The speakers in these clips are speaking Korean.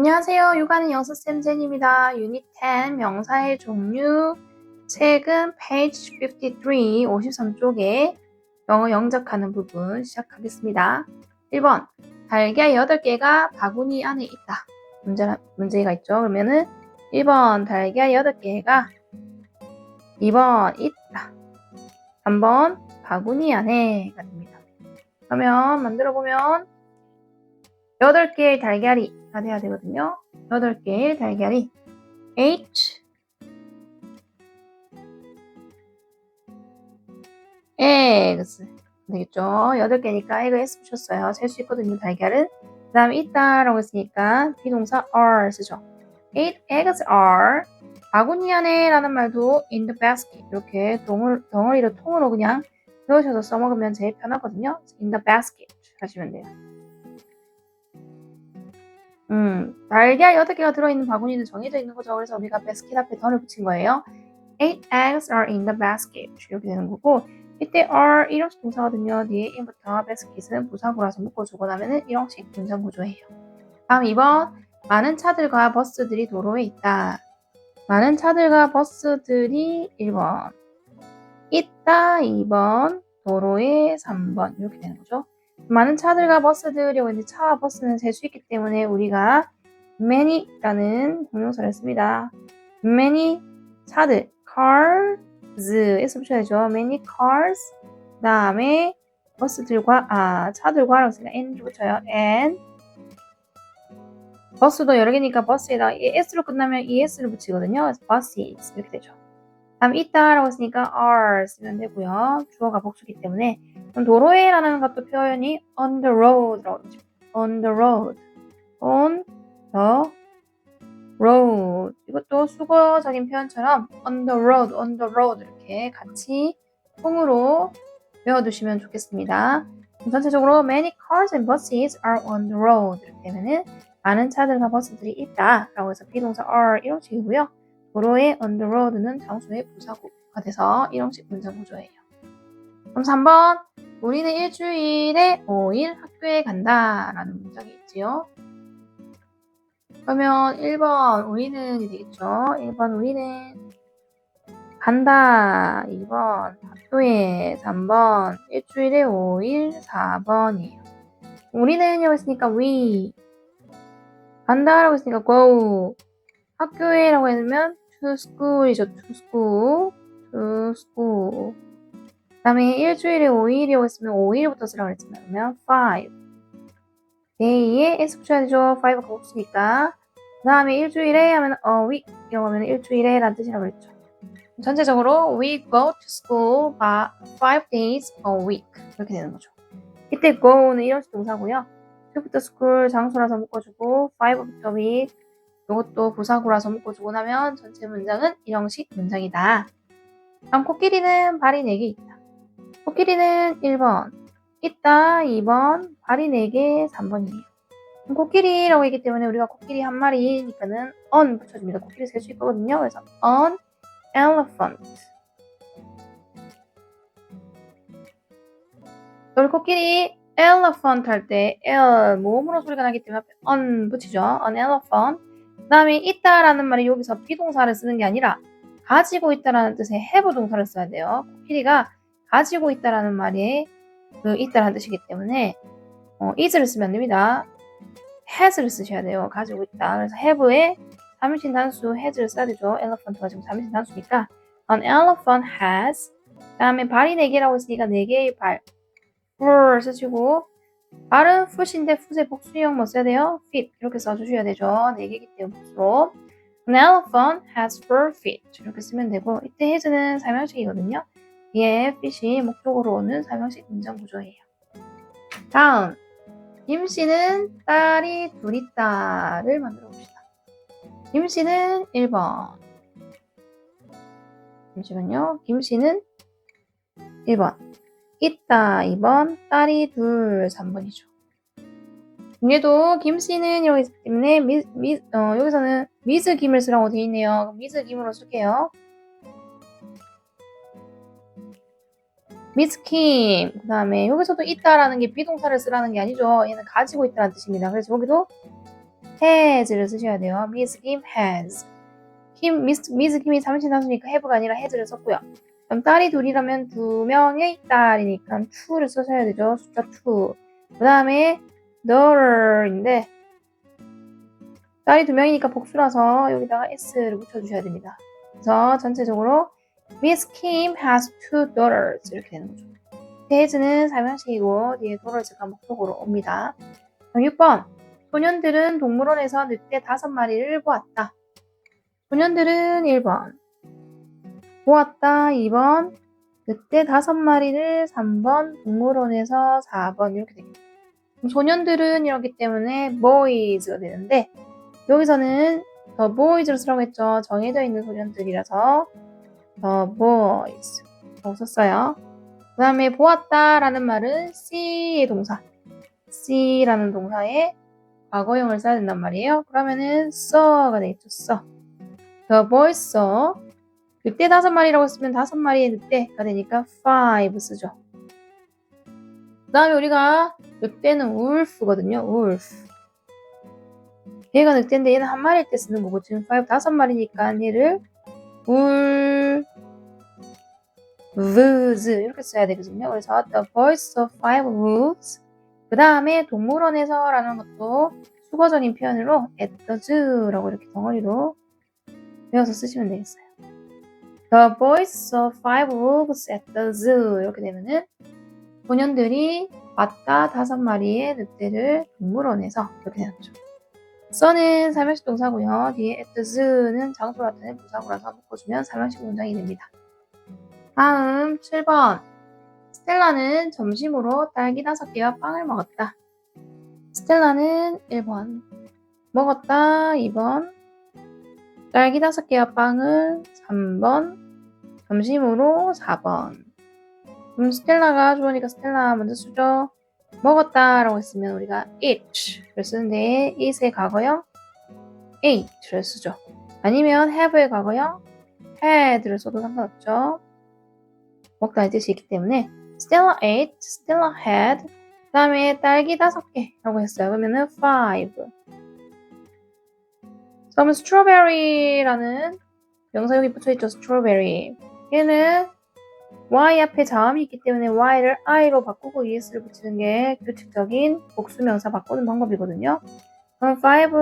안녕하세요. 육아는 영수쌤 제니입니다. 유닛 10 명사의 종류 책은 page 53 53쪽에 영어 영작하는 부분 시작하겠습니다. 1번 달걀 8개가 바구니 안에 있다. 문제, 문제가 있죠. 그러면은 1번 달걀 8개가 2번 있다. 3번 바구니 안에가 됩니다. 그러면 만들어 보면 8개의 달걀이가 돼야 되거든요. 8개의 달걀이 H eggs 되겠죠. 8개니까 egg s 붙였어요. 셀 수 있거든요. 달걀은. 그 다음에 있다라고 했으니까 비동사 are 쓰죠. Eight eggs are 바구니 안에 라는 말도 in the basket 이렇게 덩을, 덩어리로 통으로 그냥 넣으셔서 써먹으면 제일 편하거든요. in the basket 하시면 돼요. 음, 달걀 8개가 들어있는 바구니는 정해져 있는 거죠. 그래서 우리가 basket 앞에 던을 붙인 거예요. Eight eggs are in the basket. 이렇게 되는 거고, 이때 are 일형식 동사거든요. 뒤에 in부터 basket은 부사구라서 묶어주고 나면은 일형식 문장 구조예요. 다음 2번. 많은 차들과 버스들이 도로에 있다. 많은 차들과 버스들이 1번. 있다 2번. 도로에 3번. 이렇게 되는 거죠. 많은 차들과 버스들이고 이제 차와 버스는 셀수 있기 때문에 우리가 many라는 동명사를 씁니다. many 차들 cars에서 붙여야죠. many cars 그 다음에 버스들과 아 차들과 라고 쓰니까 and 붙여요. and 버스도 여러 개니까 버스에다 s로 끝나면 es를 붙이거든요. 그래서 buses 이렇게 되죠. 다음 있다라고 했으니까 are 쓰면 되고요. 주어가 복수기 때문에 도로에라는 것도 표현이 on the road라고 하죠. on the road, on the road. 이것도 수거적인 표현처럼 on the road, on the road 이렇게 같이 통으로 외워두시면 좋겠습니다. 전체적으로 many cars and buses are on the road 이렇게 되면은 많은 차들과 버스들이 있다라고 해서 비동사 are 이형식이고요. 도로의 on the road는 장소의 부사구가 돼서 이형식 문장 구조예요. 그럼 3번 우리는 일주일에 5일 학교에 간다 라는 문장이 있지요. 그러면 1번 우리는이 되겠죠. 1번 우리는 간다 2번 학교에 3번 일주일에 5일 4번이에요. 우리는 여기 있으니까 we 간다라고 했으니까 go 학교에라고 했으면 to school이죠. to school 그 다음에 일주일에 5일이라고 했으면 5일부터 쓰라고 그랬잖아요. 그러면 5. day에 s 붙여야 되죠. 5가 복수니까. 그 다음에 일주일에 하면 a week 이라고 하면 일주일에 라는 뜻이라고 그랬죠. 전체적으로 we go to school by 5 days a week 이렇게 되는 거죠. 이때 go는 이런식 동사고요. to부터 school 장소라서 묶어주고 5부터 week 이것도 부사구라서 묶어주고 나면 전체 문장은 이형식 문장이다. 다음 코끼리는 발이 4개 있다. 코끼리는 1번, 있다 2번, 발이 4개 3번이에요. 코끼리라고 했기 때문에 우리가 코끼리 한 마리니까는 on 붙여줍니다. 코끼리 셀 수 있거든요. 그래서 on elephant. 우리 코끼리 elephant 할 때 L 모음으로 소리가 나기 때문에 on 붙이죠. on elephant. 그 다음에 있다라는 말이 여기서 비동사를 쓰는 게 아니라 가지고 있다라는 뜻의 have 동사를 써야 돼요. 코끼리가 가지고 있다라는 말이 그 있다라는 뜻이기 때문에 어, is를 쓰면 안 됩니다. has를 쓰셔야 돼요. 가지고 있다. 그래서 have에 3인칭 단수 has를 써야 되죠. elephant가 지금 3인칭 단수니까 an elephant has 그 다음에 발이 4개라고 했으니까 4개의 발 fur 쓰시고 발은 foot인데 foot의 복수형 뭐 써야 돼요? feet 이렇게 써주셔야 되죠. 4개이기 때문에 복수로 An elephant has four feet 이렇게 쓰면 되고 이때 has는 사명식이거든요. 예, fit이 목적으로 오는 사명식 문장 구조예요. 다음, 김 씨는 딸이 둘 있다를 만들어 봅시다. 김 씨는 1번. 잠시만요. 김 씨는 1번. 있다 2번. 딸이 둘 3번이죠. 얘도 김 씨는 여기 있기 때문에 미, 미, 어, 여기서는 미즈 김을 쓰라고 되어 있네요. 미즈 김으로 쓸게요. 미스킴 그 다음에 여기서도 있다라는 게 비동사를 쓰라는 게 아니죠 얘는 가지고 있다는 뜻입니다 그래서 여기도 has를 쓰셔야 돼요. Miss Kim has. 김, 미스, 미스 김이 삼신사수니까 have가 아니라 has를 썼고요. 그럼 딸이 둘이라면 두 명의 딸이니까 two를 쓰셔야 되죠. 숫자 2. 그 다음에 daughter인데 딸이 두 명이니까 복수라서 여기다가 s를 붙여주셔야 됩니다. 그래서 전체적으로 Miss Kim has two daughters 이렇게 되는 거죠. has는 사명식이고 뒤에 daughter가 목적으로 옵니다. 그럼 6번 소년들은 동물원에서 늑대 다섯 마리를 보았다. 소년들은 1번 보았다 2번 늑대 다섯 마리를 3번 동물원에서 4번 이렇게 됩니다. 소년들은 이렇기 때문에 boys가 되는데 여기서는 the boys로 쓰라고 했죠. 정해져 있는 소년들이라서 the boys 라고 썼어요. 그 다음에 보았다 라는 말은 see의 동사 see라는 동사에 과거형을 써야 된단 말이에요. 그러면은 saw가 되겠죠. saw. The boys saw. 늑대 다섯 마리라고 쓰면 다섯 마리의 늑대가 되니까 five 쓰죠. 그 다음에 우리가 늑대는 wolf거든요. wolf. 얘가 늑대인데 얘는 한 마리일 때 쓰는 거고 지금 five 다섯 마리니까 얘를 wolves 이렇게 써야 되거든요. 그래서 the boys saw five wolves 그 다음에 동물원에서 라는 것도 수거적인 표현으로 at the zoo라고 이렇게 덩어리로 외워서 쓰시면 되겠어요. The boys saw five wolves at the zoo 이렇게 되면은 소년들이 봤다 다섯 마리의 늑대를 동물원에서 이렇게 되는 거죠. 써는 삼형식 동사고요. 뒤에 at the zoo는 장소 나타낸 부사고라서 묶어주면 삼형식 문장이 됩니다. 다음 7번 스텔라는 점심으로 딸기 다섯 개와 빵을 먹었다. 스텔라는 1번 먹었다 2번 딸기 다섯 개와 빵을 3번, 점심으로 4번. 그럼 스텔라가 주어니까 스텔라 먼저 쓰죠. 먹었다 라고 했으면 우리가 eat를 쓰는데 it의 과거형 ate를 쓰죠. 아니면 have의 과거형 had를 써도 상관없죠. 먹다 이 뜻이 있기 때문에 Stella ate, Stella had 그 다음에 딸기 다섯 개 라고 했어요. 그러면은 5 그러면 strawberry라는 명사형이 붙어있죠. strawberry. 얘는 y 앞에 자음이 있기 때문에 y를 i로 바꾸고 es를 붙이는 게 규칙적인 복수명사 바꾸는 방법이거든요. 그럼 five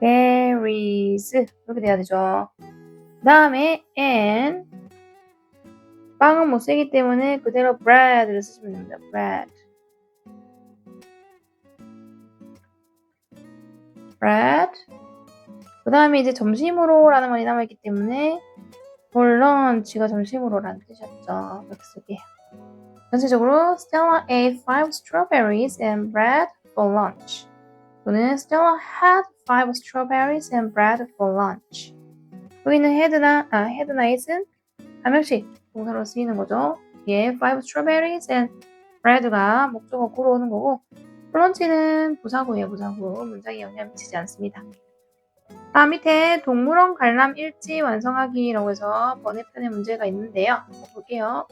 strawberries 이렇게 돼야 되죠. 다음에 and 빵은 못 쓰기 때문에 그대로 bread를 쓰시면 됩니다. bread bread. 그 다음에 이제 점심으로라는 말이 남아있기 때문에 for lunch가 점심으로라는 뜻이었죠. 이렇게 쓸게요. 전체적으로 Stella ate five strawberries and bread for lunch. 또는 Stella had five strawberries and bread for lunch. 여기는 had나 아 had나 it은 한 명씩 동사로 쓰이는 거죠. 뒤에 five strawberries and bread가 목적어 구로 오는 거고 플런치는 부사구예요. 부사구. 문장에 영향 미치지 않습니다. 다음 밑에 동물원 관람 일지 완성하기라고 해서 번외편의 문제가 있는데요. 볼게요.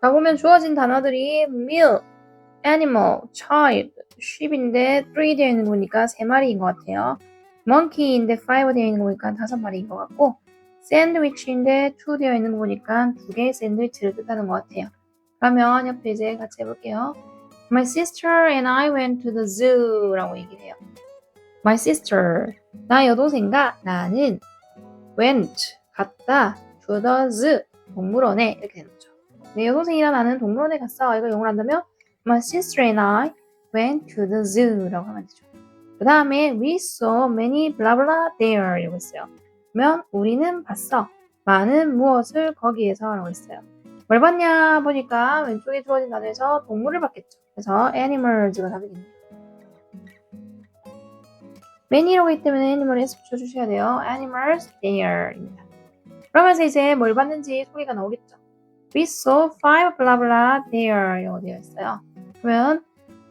자 보면 주어진 단어들이 meal, animal, child, sheep인데 3 되어 있는 거니까 3마리인 것 같아요. monkey인데 5 되어 있는 거 보니까 5마리인 것 같고 샌드위치인데 2 되어 있는 거 보니까 두 개의 샌드위치를 뜻하는 것 같아요. 그러면 옆에 이제 같이 해볼게요. My sister and I went to the zoo 라고 얘기를 해요. My sister, 나 여동생과 나는 went, 갔다 to the zoo, 동물원에 이렇게 되는 거죠. 내 여동생이랑 나는 동물원에 갔어. 이거 영어로 한다면 My sister and I went to the zoo 라고 하면 되죠. 그 다음에 we saw many blah blah there 이라고 했어요. 그러면 우리는 봤어. 많은 무엇을 거기에서 라고 했어요. 뭘 봤냐 보니까 왼쪽에 주어진 단어에서 동물을 봤겠죠. 그래서 animals가 답이겠네요. many라고 있기 때문에 animal에 붙여주셔야 돼요. animals there입니다. 그러면서 이제 뭘 봤는지 소리가 나오겠죠. We saw five blah blah there 이라고 되어 있어요. 그러면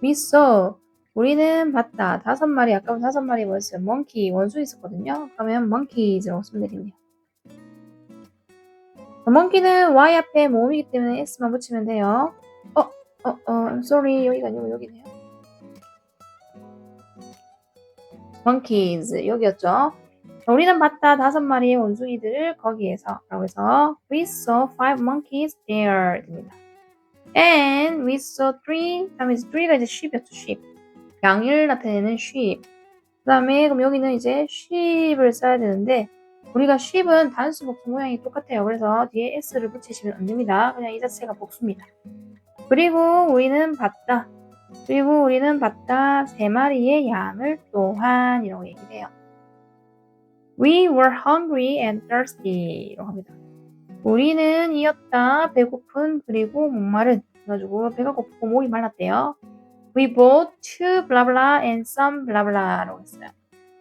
we saw 우리는 봤다. 다섯 마리, 아까 다섯 마리 뭐였어요? monkey, 원수 있었거든요. 그러면 monkeys라고 쓰면 되겠네요. monkey는 y 앞에 모음이기 때문에 s만 붙이면 돼요. 어, 어, 어, I'm sorry. 여기가 아니고 여기네요. monkeys 여기였죠. 자, 우리는 봤다 다섯 마리의 원숭이들을 거기에서 라고 해서 we saw five monkeys there 됩니다. and we saw three 다음에 three가 이제 sheep이었죠 sheep 양을 나타내는 sheep 그 다음에 그럼 여기는 이제 sheep을 써야 되는데 우리가 sheep은 단수 복수 모양이 똑같아요. 그래서 뒤에 s를 붙이시면 안 됩니다. 그냥 이 자체가 복수입니다. 그리고 우리는 봤다. 그리고 우리는 봤다. 세 마리의 양을 또한 이라고 얘기를 해요. We were hungry and thirsty 이라고 합니다. 우리는 이었다. 배고픈 그리고 목마른 그래가지고 배가 고프고 목이 말랐대요. We bought two blah blah and some blah blah라고 했어요.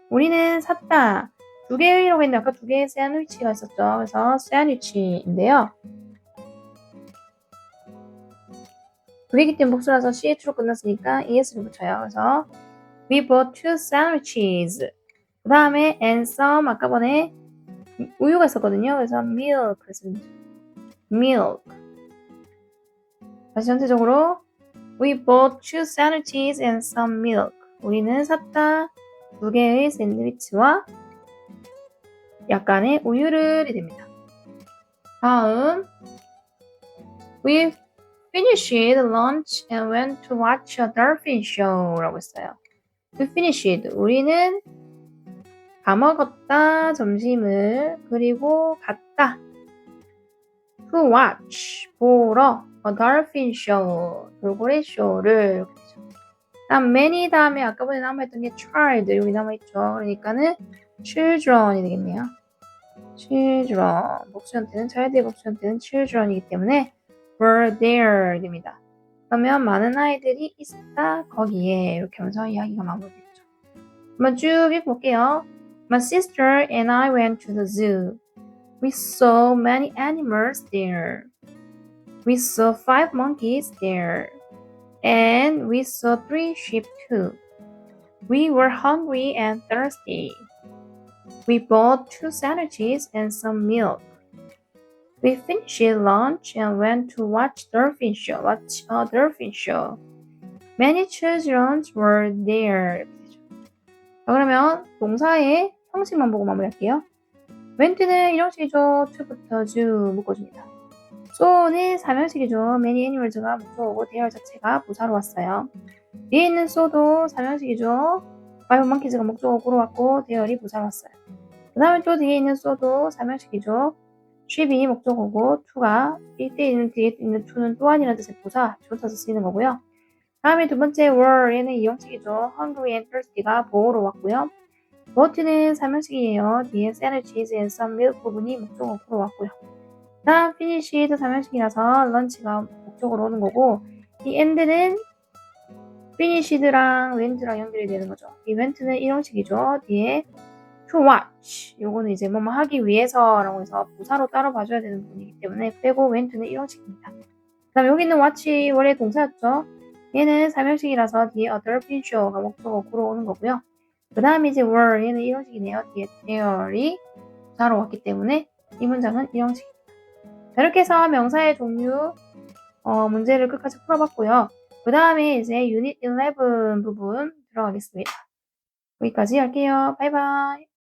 우리는 샀다. 두 개라고 했는데 아까 두 개의 샌드위치가 있었죠. 그래서 샌드위치인데요. 때문에 복수라서 CH로 끝났으니까 ES를 붙여요. 그래서 we bought two sandwiches. 그 다음에 and some 아까 전에 우유가 있었거든요. 그래서 milk milk. 다시 전체적으로 we bought two sandwiches and some milk. 우리는 샀다 두 개의 샌드위치와 약간의 우유를 이 됩니다. 다음 We finished lunch and went to watch a dolphin show라고 했어요. We finished 우리는 다 먹었다 점심을 그리고 갔다 to watch 보러 a dolphin show 돌고래 쇼를. 다음 many 다음에 아까 전에 남아있던 게 child 여기 남아있죠. 그러니까는 children이 되겠네요. children 복수형태는 child의 복수형태는 children이기 때문에 were there 됩니다. 그러면 많은 아이들이 있었다 거기에 이렇게 하면서 이야기가 마무리되죠. 한번 쭉 읽어볼게요. My sister and I went to the zoo. We saw many animals there. We saw five monkeys there. And we saw three sheep too. We were hungry and thirsty. We bought two sandwiches and some milk. We finished lunch and went to watch dolphin show. Watch a dolphin show. Many children were there. 자, 그러면 동사의 형식만 보고 마무리할게요. went는 일형식이죠. to부터 주 묶어줍니다. so는 사명식이죠. many animals가 목적어고 there 자체가 부사로 왔어요. 뒤에 있는 so도 사명식이죠. five monkeys가 목적어구로 왔고 there이 부사로 왔어요. 그 다음에 또 뒤에 있는 so도 사명식이죠. Sheep이 목적어고 to가 이때 있는 뒤에 있는 to는 또한이라는 뜻의 부사, 조사서 쓰이는 거고요. 다음에 두 번째 were 얘는 이형식이죠. hungry and thirsty가 보호로 왔고요. but는 사명식이에요. 뒤에 sandwiches and some milk 부분이 목적어구로 왔고요. 다음 finish도 사명식이라서 lunch가 목적으로 오는 거고 이 end는 finished랑 went랑 연결이 되는 거죠. 이 went는 일형식이죠. 뒤에 to watch 요거는 이제 뭐뭐 하기 위해서라고 해서 부사로 따로 봐줘야 되는 부분이기 때문에 빼고 went는 일형식입니다. 그 다음에 여기 있는 watch 원래 동사였죠. 얘는 사명식이라서 뒤에 a dolphin show가 목적어 구로 오는 거고요. 그 다음에 이제 were 얘는 일형식이네요. 뒤에 there이 부사로 왔기 때문에 이 문장은 일형식입니다. 이렇게 해서 명사의 종류 어, 문제를 끝까지 풀어봤고요. 그 다음에 이제 유닛 11 부분 들어가겠습니다. 여기까지 할게요. 바이바이.